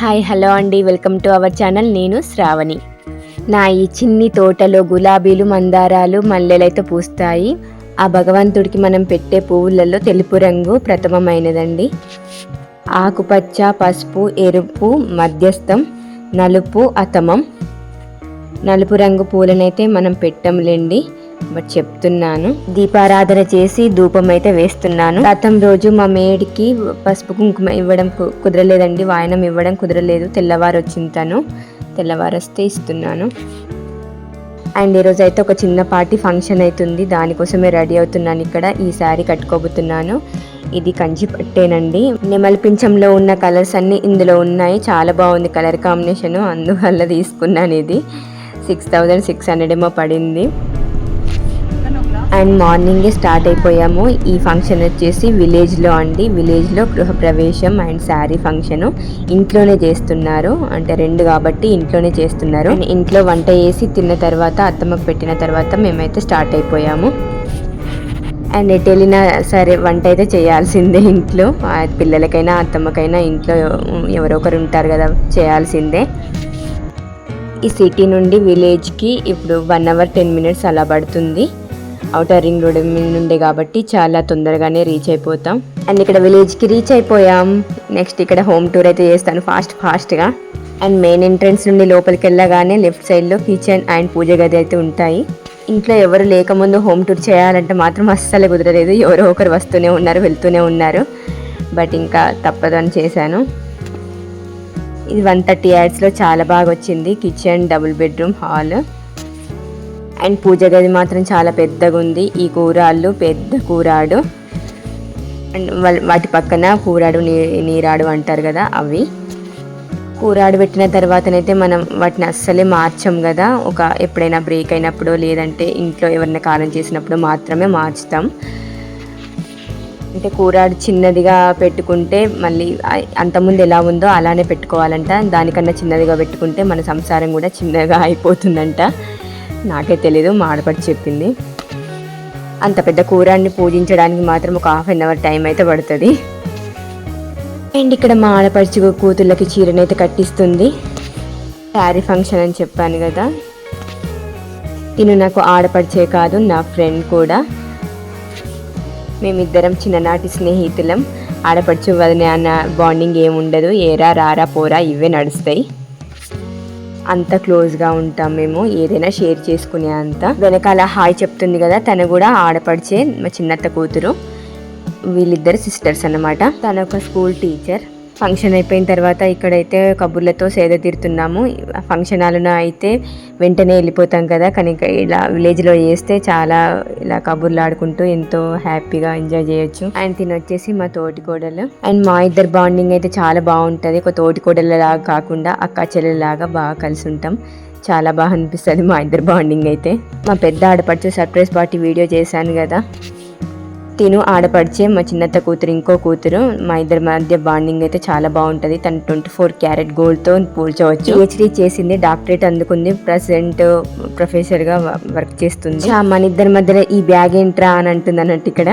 Hi hello అండి. Welcome to our channel. నేను శ్రావణి. నా ఈ చిన్ని తోటలో గులాబీలు మందారాలు మల్లెలైతే పూస్తాయి. ఆ భగవంతుడికి మనం పెట్టే పువ్వులలో తెలుపు రంగు ప్రథమమైనదండి. ఆకుపచ్చ పసుపు ఎరుపు మధ్యస్థం నలుపు అతమం. నలుపు రంగు పూలనైతే మనం పెట్టంలేండి. బట్ చెప్తున్నాను. దీపారాధన చేసి ధూపం అయితే వేస్తున్నాను. గతం రోజు మా మేడికి పసుపు కుంకుమ ఇవ్వడం కు- కుదరలేదండి. వాయనం ఇవ్వడం కుదరలేదు. తెల్లవారు వచ్చింది తను. తెల్లవారు వస్తే ఇస్తున్నాను. అండ్ ఈరోజు అయితే ఒక చిన్నపాటి ఫంక్షన్ అవుతుంది దానికోసమే రెడీ అవుతున్నాను ఇక్కడ. ఈ శారీ కట్టుకోబోతున్నాను. ఇది కంచి పట్టేనండి. నెమలి ఉన్న కలర్స్ అన్నీ ఇందులో ఉన్నాయి. చాలా బాగుంది కలర్ కాంబినేషన్. అందువల్ల తీసుకున్నాను ఇది. సిక్స్ థౌజండ్ సిక్స్ హండ్రెడ్ ఏమో పడింది. అండ్ మార్నింగే స్టార్ట్ అయిపోయాము ఈ ఫంక్షన్ వచ్చేసి విలేజ్లో అండి. విలేజ్లో గృహప్రవేశం అండ్ శారీ ఫంక్షను ఇంట్లోనే చేస్తున్నారు. అంటే రెండు కాబట్టి ఇంట్లోనే చేస్తున్నారు. ఇంట్లో వంట చేసి తిన్న తర్వాత అత్తమ్మకు పెట్టిన తర్వాత మేమైతే స్టార్ట్ అయిపోయాము. అండ్ ఎటు వెళ్ళినా సరే వంట అయితే చేయాల్సిందే ఇంట్లో. పిల్లలకైనా అత్తమ్మకైనా ఇంట్లో ఎవరో ఒకరు ఉంటారు కదా చేయాల్సిందే. ఈ సిటీ నుండి విలేజ్కి ఇప్పుడు వన్ అవర్ టెన్ మినిట్స్ అలా పడుతుంది. అవుటర్ రింగ్ రోడ్ నుండి కాబట్టి చాలా తొందరగానే రీచ్ అయిపోతాం. అండ్ ఇక్కడ విలేజ్కి రీచ్ అయిపోయాం. నెక్స్ట్ ఇక్కడ హోమ్ టూర్ అయితే చేస్తాను ఫాస్ట్ ఫాస్ట్గా అండ్ మెయిన్ ఎంట్రన్స్ నుండి లోపలికి వెళ్ళగానే లెఫ్ట్ సైడ్లో కిచెన్ అండ్ పూజ గది అయితే ఉంటాయి. ఇంట్లో ఎవరు లేకముందు హోమ్ టూర్ చేయాలంటే మాత్రం అస్సలు కుదరలేదు. ఎవరో ఒకరు వస్తూనే ఉన్నారు వెళ్తూనే ఉన్నారు. బట్ ఇంకా తప్పదని చేశాను. ఇది వన్ థర్టీ యాడ్స్లో చాలా బాగా వచ్చింది. Kitchen double bedroom hall and పూజ గది మాత్రం చాలా పెద్దగా ఉంది ఈ కూరాళ్ళు పెద్ద కూరాడు. అండ్ వాటి పక్కన కూరాడు నీ నీరాడు అంటారు కదా అవి. కూరాడు పెట్టిన తర్వాతనైతే మనం వాటిని అస్సలే మార్చం కదా. ఒక ఎప్పుడైనా బ్రేక్ అయినప్పుడు లేదంటే ఇంట్లో ఎవరైనా కారం చేసినప్పుడు మాత్రమే మార్చుతాం. అంటే కూరాడు చిన్నదిగా పెట్టుకుంటే మళ్ళీ అంతకుముందు ఎలా ఉందో అలానే పెట్టుకోవాలంట. దానికన్నా చిన్నదిగా పెట్టుకుంటే మన సంసారం కూడా చిన్నగా అయిపోతుందంట. నాకే తెలియదు మా ఆడపడి చెప్పింది. అంత పెద్ద కూరాన్ని పూజించడానికి మాత్రం ఒక హాఫ్ అన్ అవర్ టైం అయితే పడుతుంది. అండ్ ఇక్కడ మా ఆడపడుచు కూతుళ్ళకి చీరనైతే కట్టిస్తుంది. శారీ ఫంక్షన్ అని చెప్పాను కదా. తిను నాకు ఆడపడిచే కాదు నా ఫ్రెండ్ కూడా. మేమిద్దరం చిన్ననాటి స్నేహితులం. ఆడపడుచు వదిన అన్న బాండింగ్ ఏముండదు ఏరా రారా పోరా ఇవే నడుస్తాయి. అంత క్లోజ్గా ఉంటాం మేము ఏదైనా షేర్ చేసుకునే అంత. వెనకాల హాయ్ చెప్తుంది కదా తను కూడా ఆడపడిచే మా చిన్నత్త కూతురు. వీళ్ళిద్దరు సిస్టర్స్ అన్నమాట. తను ఒక స్కూల్ టీచర్. ఫంక్షన్ అయిపోయిన తర్వాత ఇక్కడైతే కబుర్లతో సేద తీరుతున్నాము. ఫంక్షన్ హాల్లో అయితే వెంటనే వెళ్ళిపోతాం కదా. కానీ ఇలా విలేజ్లో చేస్తే చాలా ఇలా కబుర్లు ఆడుకుంటూ ఎంతో హ్యాపీగా ఎంజాయ్ చేయొచ్చు. అండ్ తిని వచ్చేసి మా తోటి కోడలు అండ్ మా ఇద్దరు బాండింగ్ అయితే చాలా బాగుంటుంది. ఒక తోటి లాగా కాకుండా అక్క చెల్లెలాగా బాగా కలిసి ఉంటాం. చాలా బాగా అనిపిస్తుంది మా ఇద్దరు బాండింగ్ అయితే. మా పెద్ద ఆడపడుచు సర్ప్రైజ్ పార్టీ వీడియో చేశాను కదా. తిను ఆడపడిచే మా చిన్నత్త కూతురు ఇంకో కూతురు మా ఇద్దరి మధ్య బాండింగ్ అయితే చాలా బాగుంటుంది. తను ట్వంటీ ఫోర్ క్యారెట్ గోల్డ్తో పూడ్చవచ్చు. పిహెచ్డీ చేసింది డాక్టరేట్ అందుకుంది ప్రజెంట్ ప్రొఫెసర్గా వర్క్ చేస్తుంది. మన ఇద్దరి మధ్యలో ఈ బ్యాగ్ ఏంట్రా అని అంటుంది అన్నట్టు ఇక్కడ.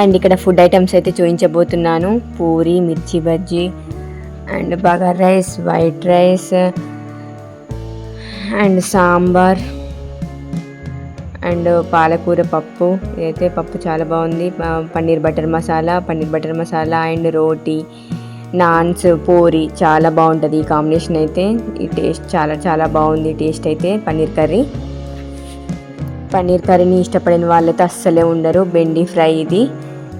అండ్ ఇక్కడ ఫుడ్ ఐటమ్స్ అయితే చూపించబోతున్నాను. Puri mirchi bajji and bagara rice white rice and sambar. And పాలకూర పప్పు ఇదైతే పప్పు చాలా బాగుంది. Paneer butter masala paneer butter masala and roti naans puri చాలా బాగుంటుంది ఈ కాంబినేషన్ అయితే. ఈ టేస్ట్ చాలా చాలా బాగుంది. టేస్ట్ అయితే పన్నీర్ కర్రీ. పన్నీర్ కర్రీని ఇష్టపడిన వాళ్ళైతే అస్సలే ఉండరు. బెండి ఫ్రై ఇది.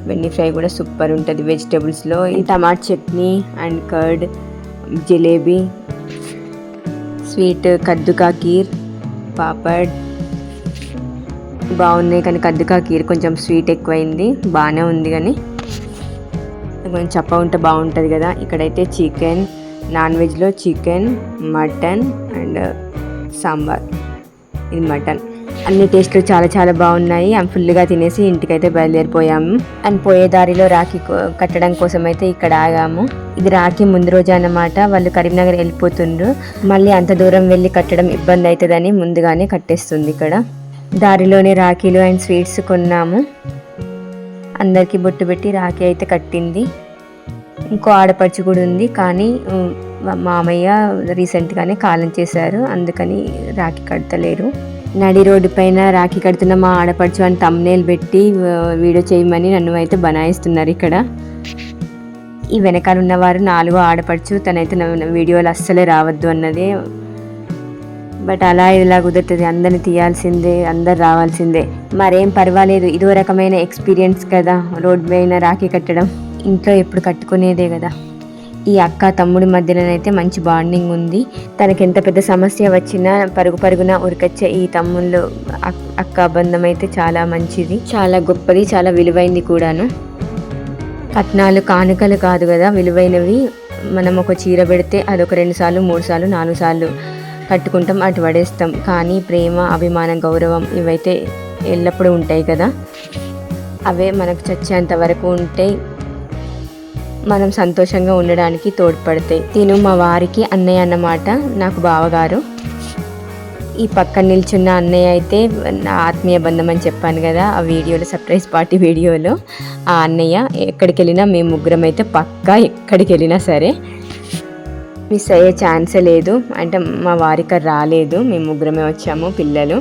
బెండి ఫ్రై కూడా సూపర్ ఉంటుంది వెజిటేబుల్స్లో. ఈ tomato chutney and curd jalebi sweet కద్దుకా kheer papad బాగున్నాయి కానీ కద్దుకా కీర్ కొంచెం స్వీట్ ఎక్కువైంది. బాగానే ఉంది కానీ. కొంచెం చప్ప ఉంటే బాగుంటుంది కదా. ఇక్కడైతే చికెన్ నాన్ వెజ్లో చికెన్ మటన్ అండ్ సాంబార్. ఇది మటన్. అన్ని టేస్ట్లు చాలా చాలా బాగున్నాయి. అండ్ ఫుల్గా తినేసి ఇంటికైతే బయలుదేరిపోయాము. అండ్ పోయే దారిలో రాఖీ కట్టడం కోసం అయితే ఇక్కడ ఆగాము. ఇది రాఖీ ముందు రోజు అన్నమాట. వాళ్ళు కరీంనగర్ వెళ్ళిపోతుండ్రు. మళ్ళీ అంత దూరం వెళ్ళి కట్టడం ఇబ్బంది అవుతుందని ముందుగానే కట్టేస్తుంది ఇక్కడ. దారిలోనే రాఖీలు అండ్ స్వీట్స్ కొన్నాము. అందరికీ బొట్టు పెట్టి రాఖీ అయితే కట్టింది. ఇంకో ఆడపడుచు కూడా ఉంది కానీ మా మామయ్య రీసెంట్గానే కాలం చేశారు అందుకని రాఖీ కడతలేరు. నడి రోడ్డు పైన రాఖీ కడుతున్న మా ఆడపడుచు అని తమ్నేల్ పెట్టి వీడియో చేయమని నన్ను అయితే బనాయిస్తున్నారు ఇక్కడ. ఈ వెనకాల ఉన్నవారు నాలుగో ఆడపడుచు తనైతే వీడియోలు అస్సలే రావద్దు అన్నది బట్ అలా ఇలా కుదురుతుంది. అందరిని తీయాల్సిందే అందరు రావాల్సిందే. మరేం పర్వాలేదు ఇదో రకమైన ఎక్స్పీరియన్స్ కదా రోడ్ పైన రాఖీ కట్టడం. ఇంట్లో ఎప్పుడు కట్టుకునేదే కదా. ఈ అక్క తమ్ముడి మధ్యలోనైతే మంచి బాండింగ్ ఉంది. తనకి ఎంత పెద్ద సమస్య వచ్చినా పరుగు పరుగున ఉరికొచ్చే ఈ తమ్ముళ్ళు అక్- అక్క బంధం అయితే చాలా మంచిది. చాలా గొప్పది చాలా విలువైంది కూడాను. కట్నాలు కానుకలు కాదు కదా విలువైనవి. మనం ఒక చీర పెడితే అదొక రెండు సార్లు మూడు సార్లు నాలుగు సార్లు కట్టుకుంటాం అటు పడేస్తాం. కానీ ప్రేమ అభిమానం గౌరవం ఇవైతే ఎల్లప్పుడూ ఉంటాయి కదా. అవే మనకు చచ్చేంత వరకు ఉంటాయి మనం సంతోషంగా ఉండడానికి తోడ్పడతాయి. తిను మా వారికి అన్నయ్య అన్నమాట నాకు బావగారు. ఈ పక్కన నిల్చున్న అన్నయ్య అయితే నా ఆత్మీయ బంధం అని చెప్పాను కదా ఆ వీడియోలో సర్ప్రైజ్ పార్టీ వీడియోలో. ఆ అన్నయ్య ఎక్కడికి వెళ్ళినా మేము ముగ్గురం అయితే పక్కా ఎక్కడికి వెళ్ళినా సరే మిస్ అయ్యే ఛాన్సే లేదు. అంటే మా వారికి రాలేదు. మేము ముగ్గురమే వచ్చాము పిల్లలు.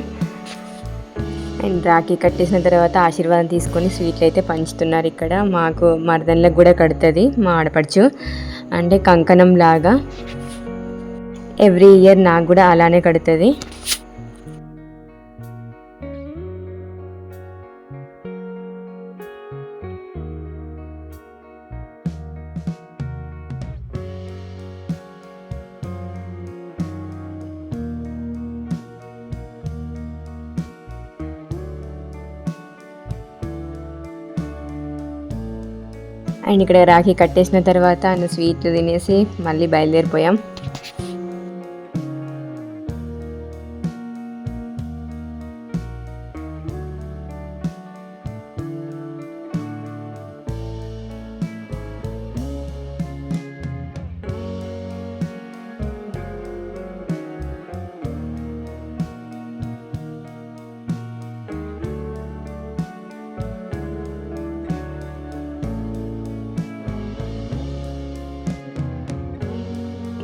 అండ్ రాఖీ కట్టేసిన తర్వాత ఆశీర్వాదం తీసుకొని స్వీట్లు అయితే పంచుతున్నారు ఇక్కడ. మాకు మరదన్లకు కూడా కడుతుంది మా ఆడపడుచు. అంటే కంకణం లాగా. ఎవ్రీ ఇయర్ నాకు కూడా అలానే కడుతుంది. అండ్ ఇక్కడ రాఖీ కట్టేసిన తర్వాత అన్న స్వీట్లు తినేసి మళ్ళీ బయలుదేరిపోయాం.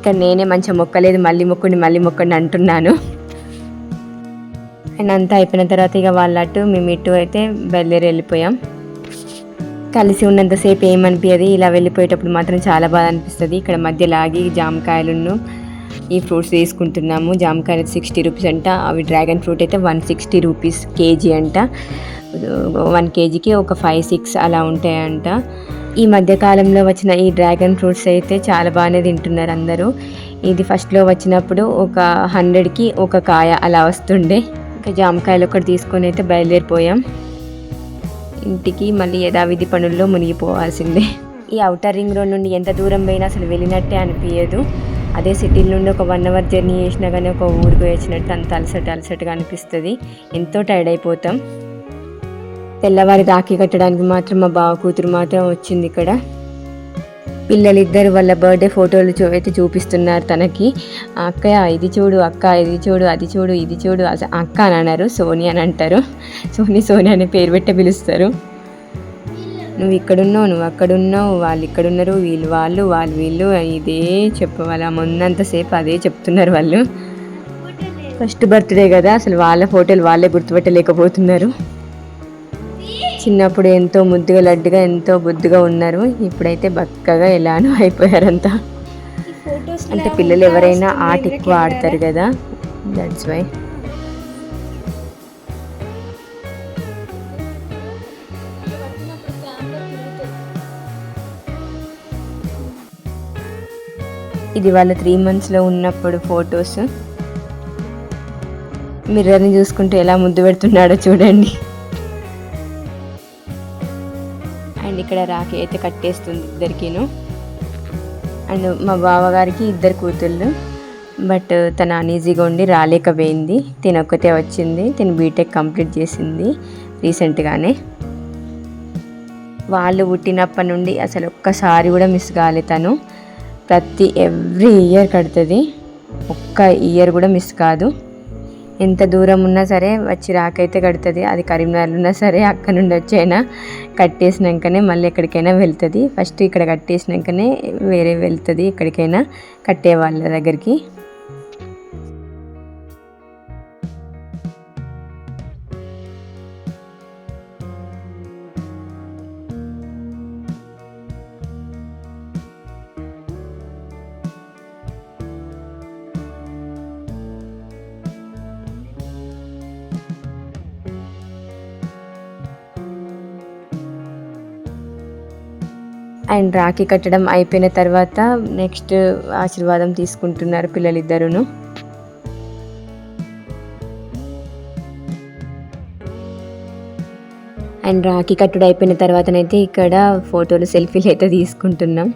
ఇక్కడ నేనే మంచిగా మొక్కలేదు మళ్ళీ మొక్కండి మళ్ళీ మొక్కండి అంటున్నాను. అండ్ అంతా అయిపోయిన తర్వాత ఇక వాళ్ళ అటు మేము ఇటు అయితే బయలుదేరి వెళ్ళిపోయాం. కలిసి ఉన్నంతసేపు ఏమనిపించదు ఇలా వెళ్ళిపోయేటప్పుడు మాత్రం చాలా బాగా అనిపిస్తుంది. ఇక్కడ మధ్య లాగి జామకాయలను ఈ ఫ్రూట్స్ తీసుకుంటున్నాము. జామకాయలు సిక్స్టీ రూపీస్ అంట అవి డ్రాగన్ ఫ్రూట్ అయితే వన్ సిక్స్టీ రూపీస్ కేజీ అంట. వన్ కేజీకి ఒక ఫైవ్ సిక్స్ అలా ఉంటాయంట. ఈ మధ్యకాలంలో వచ్చిన ఈ డ్రాగన్ ఫ్రూట్స్ అయితే చాలా బాగానే తింటున్నారు అందరూ. ఇది ఫస్ట్లో వచ్చినప్పుడు ఒక హండ్రెడ్కి ఒక కాయ అలా వస్తుండే. ఇంకా జామకాయలు ఒకటి తీసుకొని అయితే బయలుదేరిపోయాం. ఇంటికి మళ్ళీ యథావిధి పనుల్లో మునిగిపోవాల్సిందే. ఈ అవుటర్ రింగ్ రోడ్ నుండి ఎంత దూరం పోయినా అసలు వెళ్ళినట్టే అనిపించదు అదే సిటీ నుండి ఒక వన్ అవర్ జర్నీ చేసినా కానీ ఒక ఊరికి వచ్చినట్టు అంత అలసట అలసటగా అనిపిస్తుంది. ఎంతో టైర్డ్ అయిపోతాం. తెల్లవారి రాఖీ కట్టడానికి మాత్రం మా బావ కూతురు మాత్రం వచ్చింది ఇక్కడ. పిల్లలిద్దరు వాళ్ళ బర్త్డే ఫోటోలు చూ అయితే చూపిస్తున్నారు తనకి. అక్క ఇది చూడు అక్క ఇది చూడు అది చూడు ఇది చూడు అక్క అని అన్నారు. సోని అని అంటారు. సోని సోని అనే పేరు పెట్టి పిలుస్తారు. నువ్వు ఇక్కడున్నావు నువ్వు అక్కడున్నావు వాళ్ళు ఇక్కడున్నారు వీళ్ళు వాళ్ళు వాళ్ళు వీళ్ళు ఇదే చెప్పవాళ్ళ మొన్నంతసేపు అదే చెప్తున్నారు వాళ్ళు. ఫస్ట్ బర్త్డే కదా అసలు వాళ్ళ ఫోటోలు వాళ్ళే గుర్తుపెట్టలేకపోతున్నారు. చిన్నప్పుడు ఎంతో ముద్దుగా లడ్డుగా ఎంతో బుద్ధిగా ఉన్నారు. ఇప్పుడైతే బక్కగా ఎలానో అయిపోయారంతా. అంటే పిల్లలు ఎవరైనా ఆట ఎక్కువ ఆడతారు కదా. దట్స్ వై ఇది వాళ్ళ త్రీ మంత్స్లో ఉన్నప్పుడు ఫొటోస్ మిర్రర్ని చూసుకుంటూ ఎలా ముద్దు పెడుతున్నాడో చూడండి. ఇక్కడ రాఖీ అయితే కట్టేస్తుంది ఇద్దరికీను. అండ్ మా బావగారికి ఇద్దరు కూతుళ్ళు. బట్ తను అనీజీగా ఉండి రాలేకపోయింది. తినొక్కతే వచ్చింది. తిను బీటెక్ కంప్లీట్ చేసింది రీసెంట్గానే. వాళ్ళు పుట్టినప్పటి నుండి అసలు ఒక్కసారి కూడా మిస్ కాలే తను. ప్రతి ఎవ్రీ ఇయర్ కడుతుంది. ఒక్క ఇయర్ కూడా మిస్ కాదు. ఎంత దూరం ఉన్నా సరే వచ్చి రాకైతే కడుతుంది. అది కరీంనగర్ ఉన్నా సరే అక్కడ నుండి వచ్చైనా కట్టేసినాకనే మళ్ళీ ఎక్కడికైనా వెళ్తుంది. ఫస్ట్ ఇక్కడ కట్టేసినాకనే వేరే వెళ్తుంది. ఎక్కడికైనా కట్టే వాళ్ళ దగ్గరికి. అండ్ రాఖీ కట్టడం అయిపోయిన తర్వాత నెక్స్ట్ ఆశీర్వాదం తీసుకుంటున్నారు పిల్లలిద్దరును. అండ్ రాఖీ కట్టుడు అయిపోయిన తర్వాతనైతే ఇక్కడ ఫోటోలు సెల్ఫీలు అయితే తీసుకుంటున్నాం.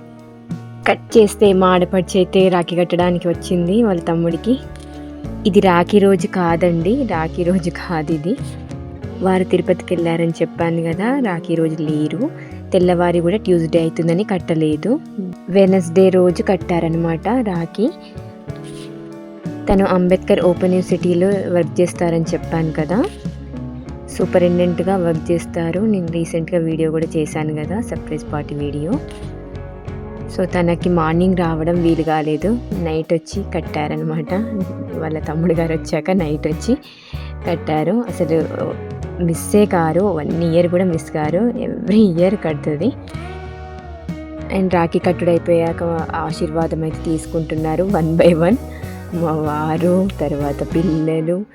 కట్ చేస్తే మా ఆడపడిచి అయితే రాఖీ కట్టడానికి వచ్చింది వాళ్ళ తమ్ముడికి. ఇది రాఖీ రోజు కాదండి రాఖీ రోజు కాదు ఇది. వారు తిరుపతికి వెళ్ళారని చెప్పాను కదా రాఖీ రోజు లేరు. తెల్లవారి కూడా ట్యూస్డే అవుతుందని కట్టలేదు. వెనస్డే రోజు కట్టారనమాట రాఖీ. తను అంబేద్కర్ ఓపెన్ యూనివర్సిటీలో వర్క్ చేస్తారని చెప్పాను కదా. సూపరింటెండెంట్గా వర్క్ చేస్తారు. నేను రీసెంట్గా వీడియో కూడా చేశాను కదా సర్ప్రైజ్ పార్టీ వీడియో. సో తనకి మార్నింగ్ రావడం వీలు కాలేదు. నైట్ వచ్చి కట్టారనమాట వాళ్ళ తమ్ముడు గారు వచ్చాక నైట్ వచ్చి కట్టారు. అసలు మిస్సే కారు వన్ ఇయర్ కూడా మిస్ కారు ఎవ్రీ ఇయర్ కడుతుంది. అండ్ రాఖీ కట్టుడు అయిపోయాక ఆశీర్వాదం అయితే తీసుకుంటున్నారు వన్ బై వన్ మా వారు తర్వాత పిల్లలు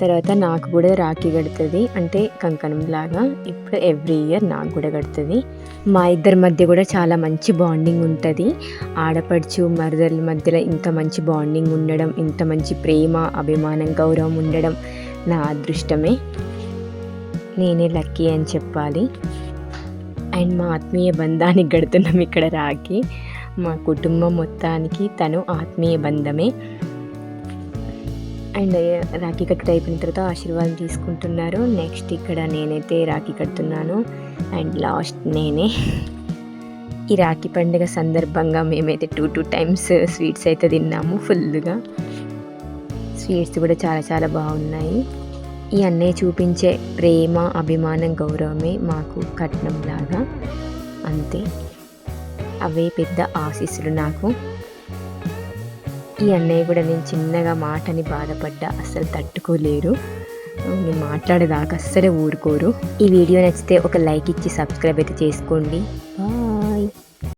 తర్వాత నాకు కూడా రాఖీ కడుతుంది అంటే కంకణం లాగా. ఇప్పుడు ఎవ్రీ ఇయర్ నాకు కూడా కడుతుంది. మా ఇద్దరి మధ్య కూడా చాలా మంచి బాండింగ్ ఉంటుంది. ఆడపడుచు మరదల మధ్యలో ఇంత మంచి బాండింగ్ ఉండడం ఇంత మంచి ప్రేమ అభిమానం గౌరవం ఉండడం నా అదృష్టమే. నేనే లక్కీ అని చెప్పాలి. అండ్ మా ఆత్మీయ బంధానికి గడుతున్నాం ఇక్కడ రాఖీ. మా కుటుంబం మొత్తానికి తను ఆత్మీయ బంధమే. అండ్ రాఖీ కట్టుడు అయిపోయిన తర్వాత ఆశీర్వాదం తీసుకుంటున్నారు. నెక్స్ట్ ఇక్కడ నేనైతే రాఖీ కడుతున్నాను. అండ్ లాస్ట్ నేనే. ఈ రాఖీ పండుగ సందర్భంగా మేమైతే టూ టూ టైమ్స్ స్వీట్స్ అయితే తిన్నాము ఫుల్గా స్వీట్స్ కూడా చాలా చాలా బాగున్నాయి. ఈ అన్నయ్య చూపించే ప్రేమ అభిమానం గౌరవమే మాకు కట్నం లాగా. అంతే. అవే పెద్ద ఆశీస్సులు నాకు. ఈ అన్నయ్య కూడా నేను చిన్నగా మాటని బాధపడ్డా అస్సలు తట్టుకోలేరు. నేను మాట్లాడేదాకా అస్సలే ఊరుకోరు. ఈ వీడియో నచ్చితే ఒక లైక్ ఇచ్చి సబ్స్క్రైబ్ అయితే చేసుకోండి. బాయ్.